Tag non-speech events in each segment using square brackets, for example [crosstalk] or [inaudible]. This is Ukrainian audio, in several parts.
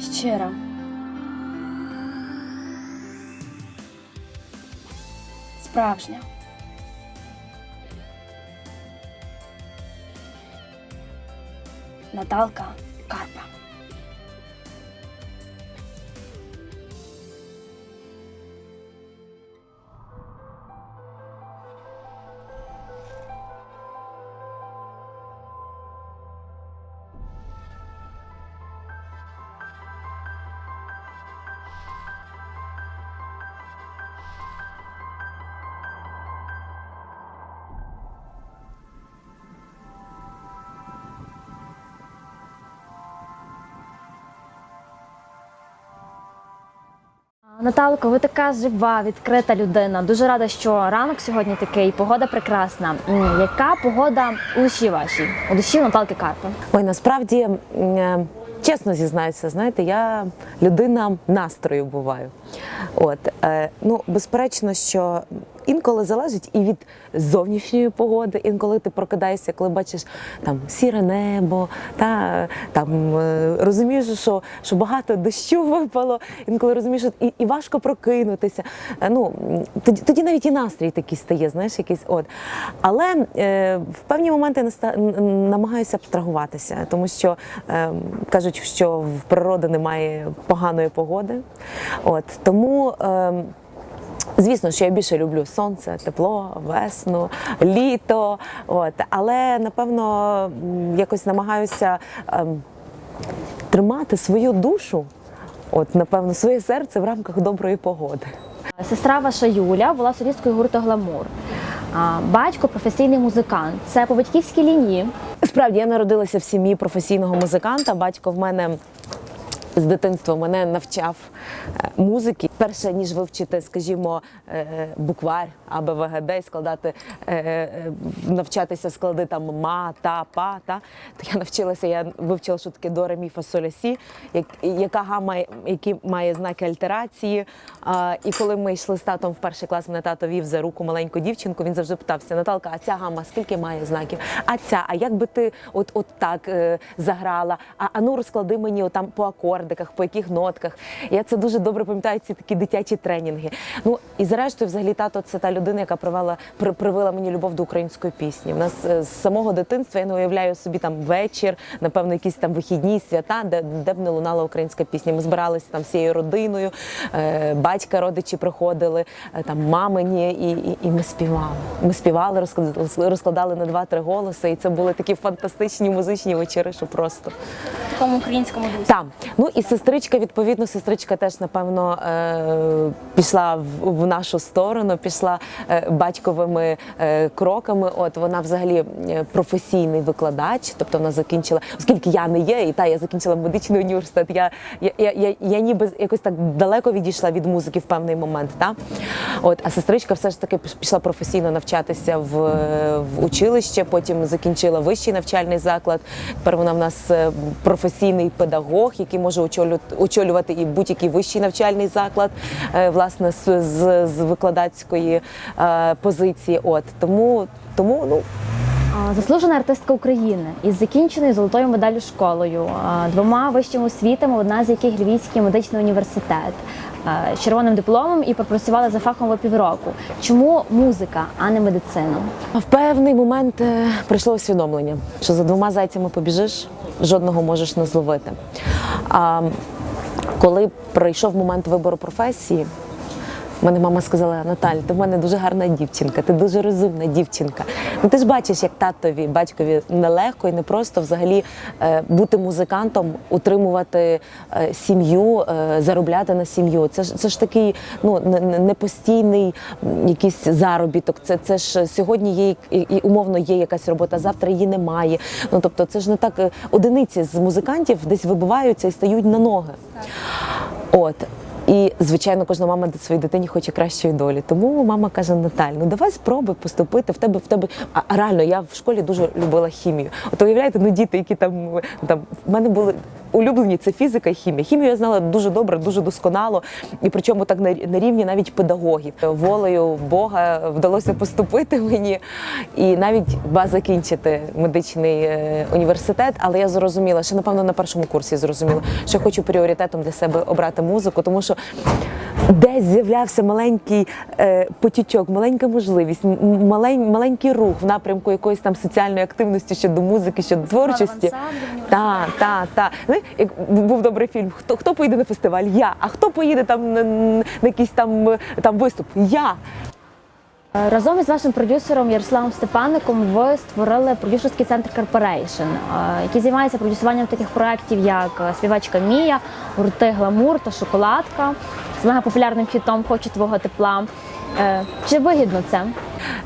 Щира. Справжня. Наталка Наталко, ви така жива, відкрита людина. Дуже рада, що ранок сьогодні такий, погода прекрасна. Яка погода у душі вашій? У душі Наталки Карпа? Ой, насправді, е, чесно зізнаюся, знаєте, я людина настрою буваю. От, е, ну, безперечно, що інколи залежить і від зовнішньої погоди, інколи ти прокидаєшся, коли бачиш там сіре небо, та там е, розумієш, що, що багато дощу випало, інколи розумієш, що і, і важко прокинутися. Е, ну, тоді, тоді навіть і настрій такий стає, знаєш, якийсь от. Але е, в певні моменти намагаюся абстрагуватися, тому що е, кажуть, що в природи немає поганої погоди. От, тому. Е, Звісно, що я більше люблю сонце, тепло, весну, літо. От. Але напевно якось намагаюся ем, тримати свою душу, от, напевно, своє серце в рамках доброї погоди. Сестра ваша Юля була солісткою гурту Гламур. Батько професійний музикант. Це по батьківській лінії. Справді, я народилася в сім'ї професійного музиканта. Батько в мене. З дитинства мене навчав е, музики. Перше ніж вивчити, скажімо, е, буквар АБВГД і складати, е, е, навчатися склади там ма, та, па, та. То я навчилася, я вивчила, що таке до, ре, мі, фа, сі, яка гама, які має знаки альтерації. І коли ми йшли з татом в перший клас, мене тато вів за руку маленьку дівчинку, він завжди питався: Наталка, а ця гама скільки має знаків? А ця, а як би ти от, от так е, заграла? А, а ну розклади мені отам по акордиках, по яких нотках. Я це дуже добре пам'ятаю, ці дитячі тренінги. Ну і зрештою, взагалі, тато це та людина, яка привела, при, привила мені любов до української пісні. У нас е, з самого дитинства я не уявляю собі там вечір, напевно, якісь там вихідні свята, де, де б не лунала українська пісня. Ми збиралися там всією родиною, е, батька родичі приходили, е, там мамині, і, і, і ми співали. Ми співали, розкладали, розкладали на два-три голоси, і це були такі фантастичні музичні вечори, що просто. В такому українському дусі. Там. Ну і сестричка, відповідно, сестричка теж, напевно, е, пішла в, нашу сторону, пішла е, батьковими е, кроками. От вона взагалі е, професійний викладач, тобто вона закінчила, оскільки я не є, і та я закінчила медичний університет. Я, я, я, я, я ніби якось так далеко відійшла від музики в певний момент. Та? От, а сестричка все ж таки пішла професійно навчатися в, в училище, потім закінчила вищий навчальний заклад. Тепер вона в нас е, професійний педагог, який може очолю- очолювати і будь-який вищий навчальний заклад, е, власне, з, з, з викладацької е, позиції. От тому, тому ну. Заслужена артистка України із закінченою золотою медаллю школою, двома вищими освітами, одна з яких Львівський медичний університет, з червоним дипломом і пропрацювала за фахом півроку. Чому музика, а не медицина? В певний момент е, прийшло усвідомлення, що за двома зайцями побіжиш, жодного можеш не зловити. Коли прийшов момент вибору професії, мене мама сказала: Наталь, ти в мене дуже гарна дівчинка, ти дуже розумна дівчинка. Ну ти ж бачиш, як татові, батькові нелегко і не просто взагалі е, бути музикантом, утримувати е, сім'ю, е, заробляти на сім'ю. Це ж це ж такий ну не- не- непостійний якийсь заробіток. Це це ж сьогодні є і, і умовно є якась робота, завтра її немає. Ну тобто, це ж не так одиниці з музикантів десь вибиваються і стають на ноги. От. І, звичайно, кожна мама своїй дитині хоче кращої долі. Тому мама каже: Наталь, ну давай спробуй поступити в тебе в тебе. А реально, я в школі дуже любила хімію. От уявляєте, ну діти, які там там в мене були улюблені це фізика і хімія. Хімію я знала дуже добре, дуже досконало, і причому так на, рівні навіть педагогів. Волею Бога вдалося поступити мені і навіть ба закінчити медичний е, університет. Але я зрозуміла, що напевно на першому курсі зрозуміла, що я хочу пріоритетом для себе обрати музику, тому що десь з'являвся маленький е, потічок, маленька можливість, малень, маленький рух в напрямку якоїсь там соціальної активності щодо музики, щодо творчості. Так, так, так. Як був добрий фільм. Хто хто поїде на фестиваль? Я. А хто поїде там на, на якийсь там, там виступ? Я. Разом із вашим продюсером Ярославом Степанником ви створили продюсерський центр Corporation, е, який займається продюсуванням таких проєктів, як е, співачка Мія, гурти Гламур та Шоколадка з мегапопулярним хітом Хочу твого тепла. Е, Чи вигідно це?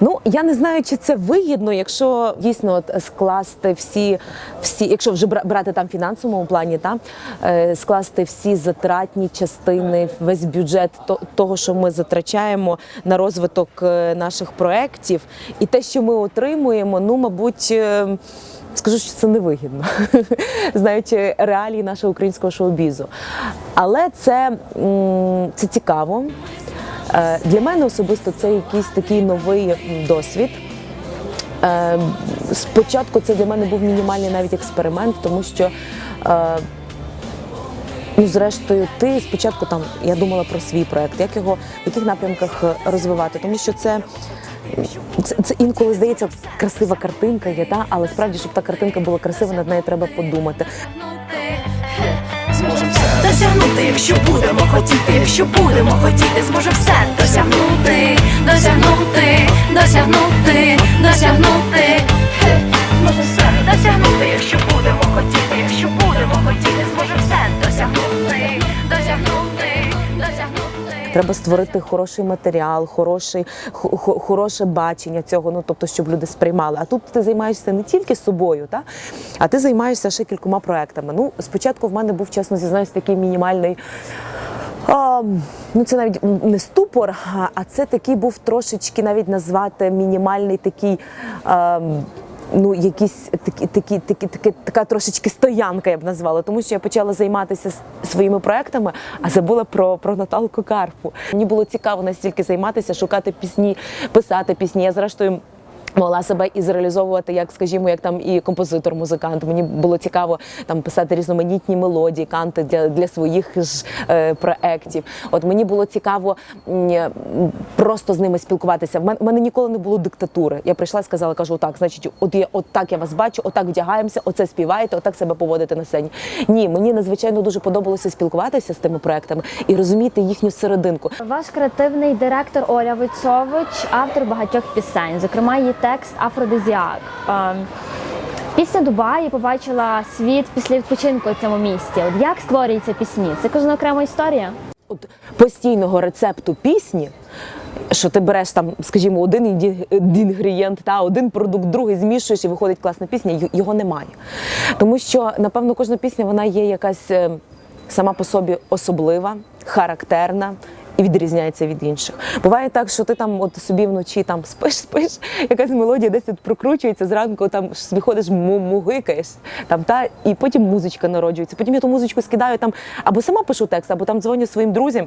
Ну я не знаю, чи це вигідно, якщо дійсно от скласти всі, всі, якщо вже брати там фінансовому плані, та е, скласти всі затратні частини, весь бюджет то- того, що ми затрачаємо на розвиток е, наших проєктів, і те, що ми отримуємо, ну мабуть. е, Скажу, що це невигідно, [laughs] знаючи реалії нашого українського шоу-бізу. Але це, це цікаво. Е, Для мене особисто це якийсь такий новий досвід. Е, Спочатку це для мене був мінімальний навіть експеримент, тому що. е, Ну, зрештою, ти спочатку там я думала про свій проект, як його в яких напрямках розвивати, тому що це, це, це інколи здається красива картинка є, та але справді, щоб та картинка була красива, над нею треба подумати. Досягнути, якщо будемо хотіти, якщо будемо хотіти, зможе все досягнути, досягнути, досягнути, досягнути. Хе. Все досягнути, якщо будемо хотіти, якщо будемо хотіти, зможемо Треба створити хороший матеріал, хороший, хо- хо- хороше бачення цього, ну тобто, щоб люди сприймали. А тут ти займаєшся не тільки собою, та? а ти займаєшся ще кількома проектами. Ну, спочатку в мене був, чесно зізнаюсь, такий мінімальний. А, ну, це навіть не ступор, а- це такий був трошечки навіть назвати мінімальний такий. А, Ну, якісь такі, такі, такі, такі, така трошечки стоянка, я б назвала, тому що я почала займатися своїми проектами, а забула про, про Наталку Карпу. Мені було цікаво настільки займатися, шукати пісні, писати пісні. Я зрештою. Могла себе і зреалізовувати, як, скажімо, як там і композитор, музикант. Мені було цікаво там писати різноманітні мелодії, канти для, для своїх ж е, проєктів. От мені було цікаво м, просто з ними спілкуватися. В мене, ніколи не було диктатури. Я прийшла і сказала, кажу, так, значить, от я от так я вас бачу, отак вдягаємося, оце співаєте, отак себе поводите на сцені. Ні, мені надзвичайно дуже подобалося спілкуватися з тими проектами і розуміти їхню серединку. Ваш креативний директор Оля Войцович, автор багатьох пісень, зокрема її текст Афродизіак. Ем, Пісня Дубаї побачила світ після відпочинку у цьому місті. От як створюються пісні? Це кожна окрема історія. от постійного рецепту пісні, що ти береш там, скажімо, один інгредієнт, та один продукт, другий змішуєш і виходить класна пісня, його немає. Тому що, напевно, кожна пісня вона є якась е, сама по собі особлива, характерна. І відрізняється від інших. Буває так, що ти там от собі вночі там спиш, [laughs] спиш, якась мелодія десь от прокручується зранку, там виходиш, му- мугикаєш, там та і потім музичка народжується. Потім я ту музичку скидаю там або сама пишу текст, або там дзвоню своїм друзям.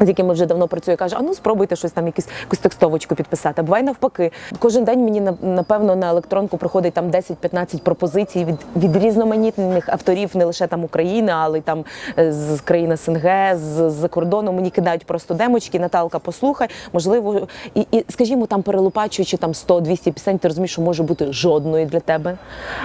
З якими вже давно працюю, каже, а ну спробуйте щось там, якусь, якусь текстовочку підписати. А буває навпаки. Кожен день мені напевно на електронку приходить там 10-15 пропозицій від, від різноманітних авторів, не лише там України, але й там е, з країни СНГ, з, з кордону. Мені кидають просто демочки. Наталка, послухай, можливо, і, і скажімо, там перелопачуючи там 100-200 пісень, ти розумієш, що може бути жодної для тебе.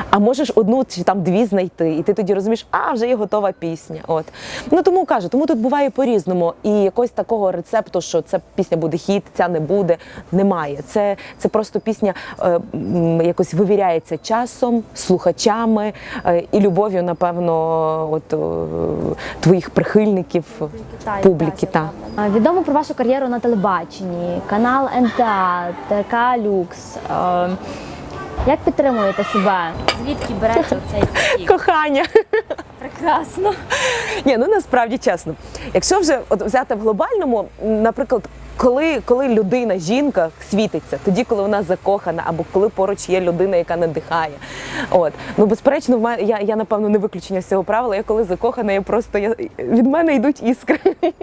А можеш одну чи там дві знайти, і ти тоді розумієш, а вже є готова пісня. От ну тому кажу, тому тут буває по-різному. І якогось такого рецепту, що ця пісня буде хіт, ця не буде, немає. Це, це просто пісня е, якось вивіряється часом, слухачами е, і любов'ю, напевно, от е, твоїх прихильників, публіки. Та. А, Відомо про вашу кар'єру на телебаченні, канал НТА, ТК Люкс. Ем, Як підтримуєте себе? Звідки береться цей? [laughs] Кохання. Прекрасно. Ні, ну насправді чесно. Якщо вже от взяти в глобальному, наприклад, коли, коли людина, жінка світиться, тоді, коли вона закохана, або коли поруч є людина, яка надихає. От. Ну, безперечно, в мене, я, я напевно не виключення з цього правила. Я коли закохана, я просто я, від мене йдуть іскри. [laughs]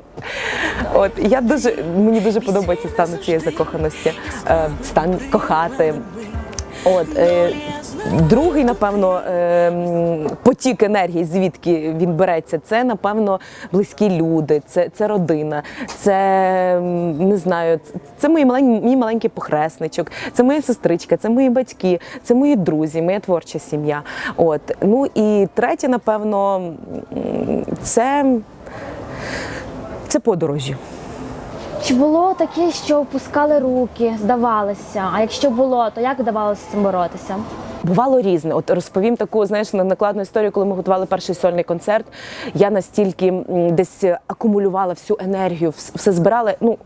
От я дуже мені дуже подобається стан цієї закоханості, е, стан кохати. От е, другий, напевно, е, потік енергії, звідки він береться, це напевно близькі люди, це, це родина, це не знаю, це, мій маленький, мій маленький похресничок, це моя сестричка, це мої батьки, це мої друзі, моя творча сім'я. От ну і третє, напевно, це, це подорожі. Чи було таке, що опускали руки, здавалося? А якщо було, то як вдавалося з цим боротися? Бувало різне. От розповім таку, знаєш, накладну історію, коли ми готували перший сольний концерт. Я настільки десь акумулювала всю енергію, все збирала. Ну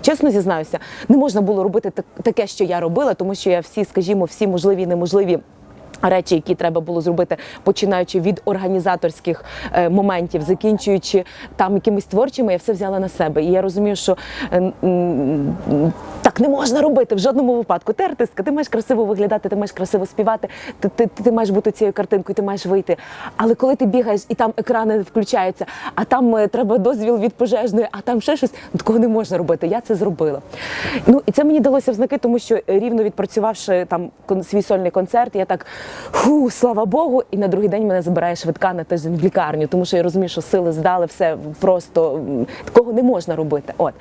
чесно зізнаюся, не можна було робити таке, що я робила, тому що я всі, скажімо, всі можливі і неможливі. Речі, які треба було зробити, починаючи від організаторських е, моментів, закінчуючи там якимись творчими, я все взяла на себе. І я розумію, що е, так не можна робити в жодному випадку. Ти артистка, ти маєш красиво виглядати, ти маєш красиво співати, ти, ти, ти маєш бути цією картинкою, ти маєш вийти. Але коли ти бігаєш і там екрани включаються, а там е, треба дозвіл від пожежної, а там ще щось, ну, такого не можна робити. Я це зробила. Ну і це мені далося в знаки, тому що рівно відпрацювавши там свій сольний концерт, я так фу, слава Богу, і на другий день мене забирає швидка на тиждень в лікарню, тому що я розумію, що сили здали все просто такого не можна робити. От.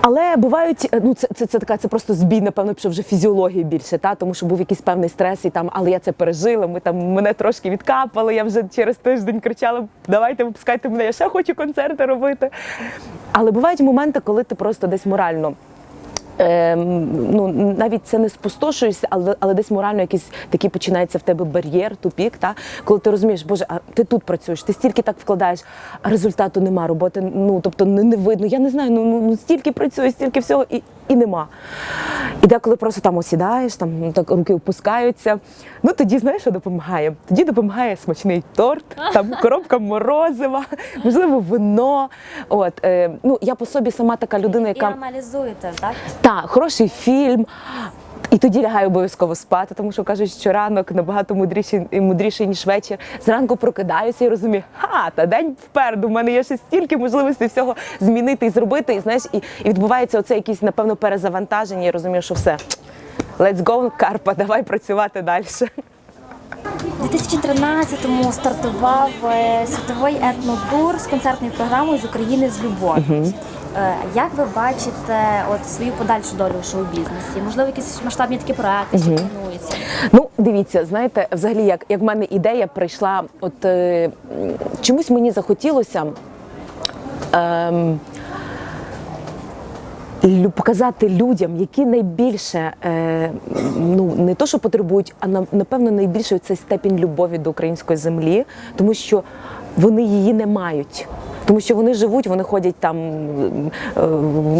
Але бувають, е, ну це, це, це така, це просто збій, напевно, що вже фізіології більше, та тому що був якийсь певний стрес, і там, але я це пережила. Ми там мене трошки відкапали. Я вже через тиждень кричала: давайте випускайте мене, я ще хочу концерти робити. Але бувають моменти, коли ти просто десь морально. Ем, ну навіть це не спустошуєшся, але, але десь морально якийсь такий починається в тебе бар'єр, тупік, та коли ти розумієш, боже, а ти тут працюєш, ти стільки так вкладаєш, а результату нема, роботи, ну тобто не, не видно. Я не знаю, ну, ну, ну стільки працюю, стільки всього і, і нема. І деколи просто там осідаєш, там так руки опускаються. Ну тоді знаєш, що допомагає? Тоді допомагає смачний торт, там [laughs] коробка морозива, можливо, вино. От е, ну я по собі сама така людина, І яка аналізуєте, так? так, хороший фільм. І тоді лягаю обов'язково спати, тому що кажуть, що ранок набагато мудріший, мудріший ніж вечір. Зранку прокидаюся і розумію, ха, та день впереду. У мене є ще стільки можливостей всього змінити і зробити. І знаєш, і, і відбувається оце якесь, напевно, перезавантаження. І я розумію, що все. Let's go, Карпа, давай працювати далі. У 2013-му стартував е, світовий етнотур з концертною програмою з України з любов'ю. Е, Як ви бачите от свою подальшу долю у шоу-бізнесі? Можливо, якісь масштабні такі проекти, що плануються? Ну, дивіться, знаєте, взагалі, як, як в мене ідея прийшла, от е, чомусь мені захотілося. Лю- показати людям, які найбільше е, ну не то, що потребують, а напевно найбільше цей степінь любові до української землі, тому що вони її не мають. Тому що вони живуть, вони ходять там, е,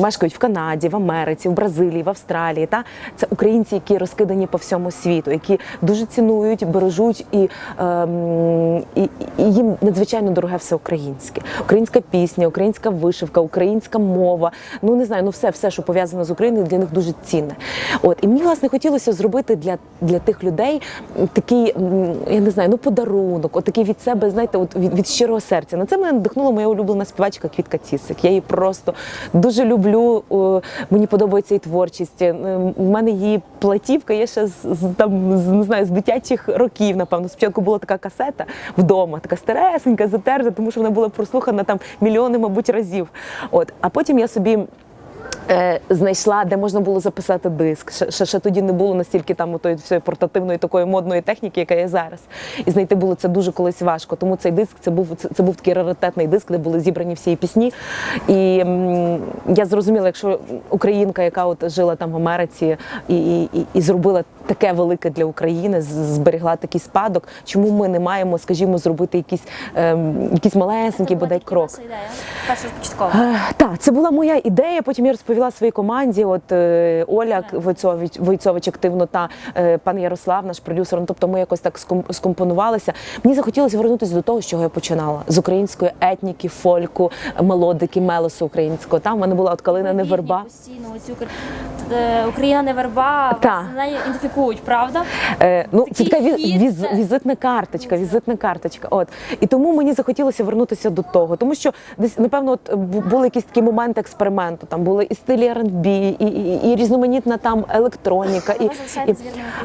мешкають в Канаді, в Америці, в Бразилії, в Австралії. Та це українці, які розкидані по всьому світу, які дуже цінують, бережуть і, ем, і, і їм надзвичайно дороге все українське. Українська пісня, українська вишивка, українська мова. Ну не знаю, ну все, все, що пов'язано з Україною, для них дуже цінне. От і мені власне хотілося зробити для, для тих людей такий, я не знаю, ну подарунок, от такий від себе, знаєте, от від, від щирого серця. На це мене надихнула моя улюблена співачка Квітка Цісик. Я її просто дуже люблю. Мені подобається її творчість. У мене її платівка є ще з, з там з не знаю з дитячих років. Напевно, спочатку була така касета вдома, така старесенька, затерта, тому що вона була прослухана там мільйони, мабуть, разів. От, а потім я собі. Е, знайшла, де можна було записати диск. Ще, ще, тоді не було настільки там отої всієї портативної такої модної техніки, яка є зараз. І знайти було це дуже колись важко. Тому цей диск це був це, це був такий раритетний диск, де були зібрані всі пісні. І м, я зрозуміла, якщо українка, яка от жила там в Америці і, і, і, і зробила таке велике для України, зберегла такий спадок. Чому ми не маємо, скажімо, зробити якийсь, ем, якийсь малесенький бодай крок? Ваша ідея? Перша початкова. Е, Так, це була моя ідея. Потім я розповіла своїй команді. От е, Оля Войцович, Войцович активно та е, пан Ярослав, наш продюсер. Ну, тобто ми якось так ском- скомпонувалися. Мені захотілося вернутися до того, з чого я починала: з української етніки, фольку, мелодики, мелосу українського. Там в мене була от калина не верба. Постійно оцю Е, Україна не верба, Та. Ідентифікують, правда? Е, ну, це така віз, віз, візитна карточка, візитна карточка. От і тому мені захотілося вернутися до того, тому що десь напевно от були якісь такі моменти експерименту. Там були і стилі R&B, і, і, і різноманітна там електроніка. І, і,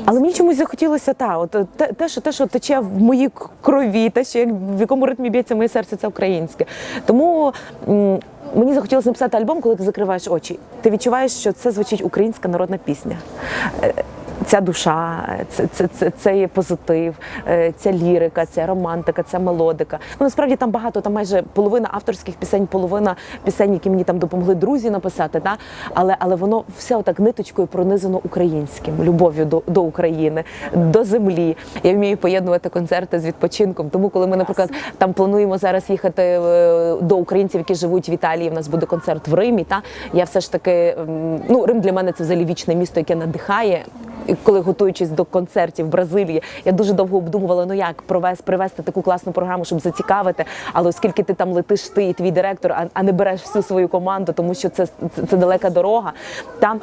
але мені чомусь захотілося та от те, те, що те, що тече в моїй крові, те, що як в якому ритмі б'ється моє серце, це українське. Тому. Мені захотілося написати альбом, коли ти закриваєш очі. Ти відчуваєш, що це звучить українська народна пісня. Ця душа, це, це, це, це є позитив, е, ця лірика, ця романтика, ця мелодика. Ну насправді там багато, там майже половина авторських пісень, половина пісень, які мені там допомогли друзі написати. Та? Але, але воно все отак ниточкою пронизано українським, любов'ю до, до України, до землі. Я вмію поєднувати концерти з відпочинком. Тому, коли ми, наприклад, там плануємо зараз їхати е, до українців, які живуть в Італії. В нас буде концерт в Римі. Та я все ж таки ну Рим для мене це взагалі вічне місто, яке надихає. Коли готуючись до концертів в Бразилії, я дуже довго обдумувала, ну як провести привести таку класну програму, щоб зацікавити. Але оскільки ти там летиш, ти і твій директор, а, а не береш всю свою команду, тому що це, це, це далека дорога. Там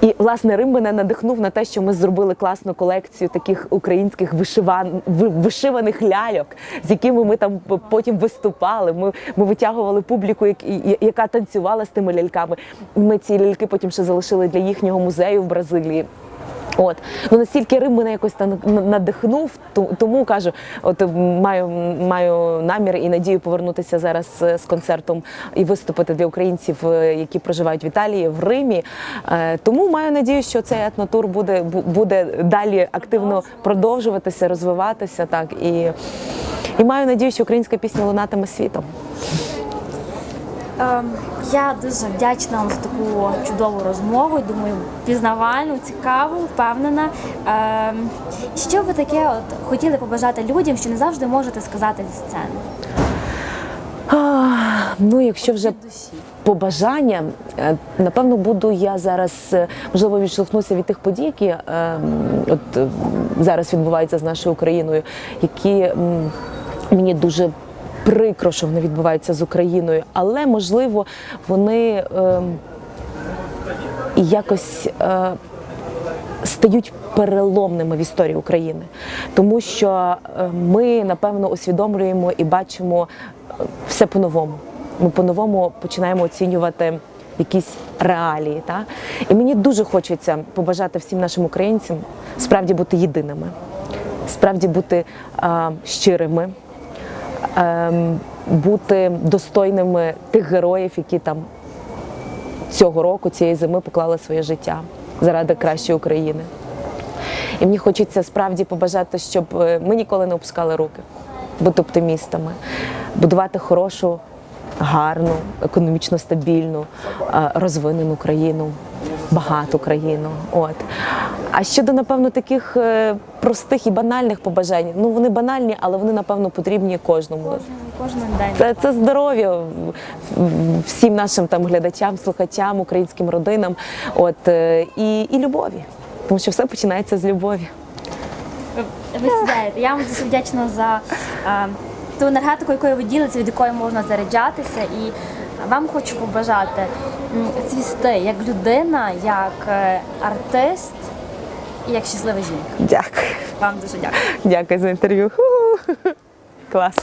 і власне Рим мене надихнув на те, що ми зробили класну колекцію таких українських вишиван вишиваних ляльок, з якими ми там потім виступали. Ми, ми витягували публіку, як- яка танцювала з тими ляльками. Ми ці ляльки потім ще залишили для їхнього музею в Бразилії. От ну настільки Рим мене якось та на- надихнув, тому кажу, от маю маю намір і надію повернутися зараз е, з концертом і виступити для українців, е, які проживають в Італії, в Римі. Е, Тому маю надію, що цей етнотур буде буде далі активно продовжуватися, розвиватися. Так і, і маю надію, що українська пісня лунатиме світом. Ем, Я дуже вдячна вам за таку чудову розмову. Думаю, пізнавальну, цікаву, впевнена. Ем, Що ви таке от хотіли побажати людям, що не завжди можете сказати зі сцени? Ну, якщо вже побажання, е, напевно, буду я зараз, е, можливо, відштовхнуся від тих подій, які е, от е, зараз відбуваються з нашою Україною, які мені дуже прикро, що вони відбуваються з Україною, але можливо вони е, якось. Е, стають переломними в історії України, тому що е, ми напевно усвідомлюємо і бачимо е, все по-новому. Ми по-новому починаємо оцінювати якісь реалії. Та? І мені дуже хочеться побажати всім нашим українцям справді бути єдиними, справді бути е, щирими, бути достойними тих героїв, які там цього року, цієї зими поклали своє життя заради кращої України. І мені хочеться справді побажати, щоб е, ми ніколи не опускали руки, бути оптимістами, будувати хорошу, гарну, економічно стабільну, е, розвинену країну, багату країну. От. А щодо, напевно, таких е, простих і банальних побажань, ну вони банальні, але вони, напевно, потрібні кожному. Кожен, кожен день. Це, це здоров'я всім нашим там глядачам, слухачам, українським родинам, от е, і, і любові. Тому що все починається з любові. Ви, сідаєте. Я вам дуже вдячна за е, ту енергетику, якою ви ділитеся, від якої можна заряджатися. І вам хочу побажати цвісти як людина, як артист і як щаслива жінка. Дякую. Вам дуже дякую. Дякую за інтерв'ю. Клас.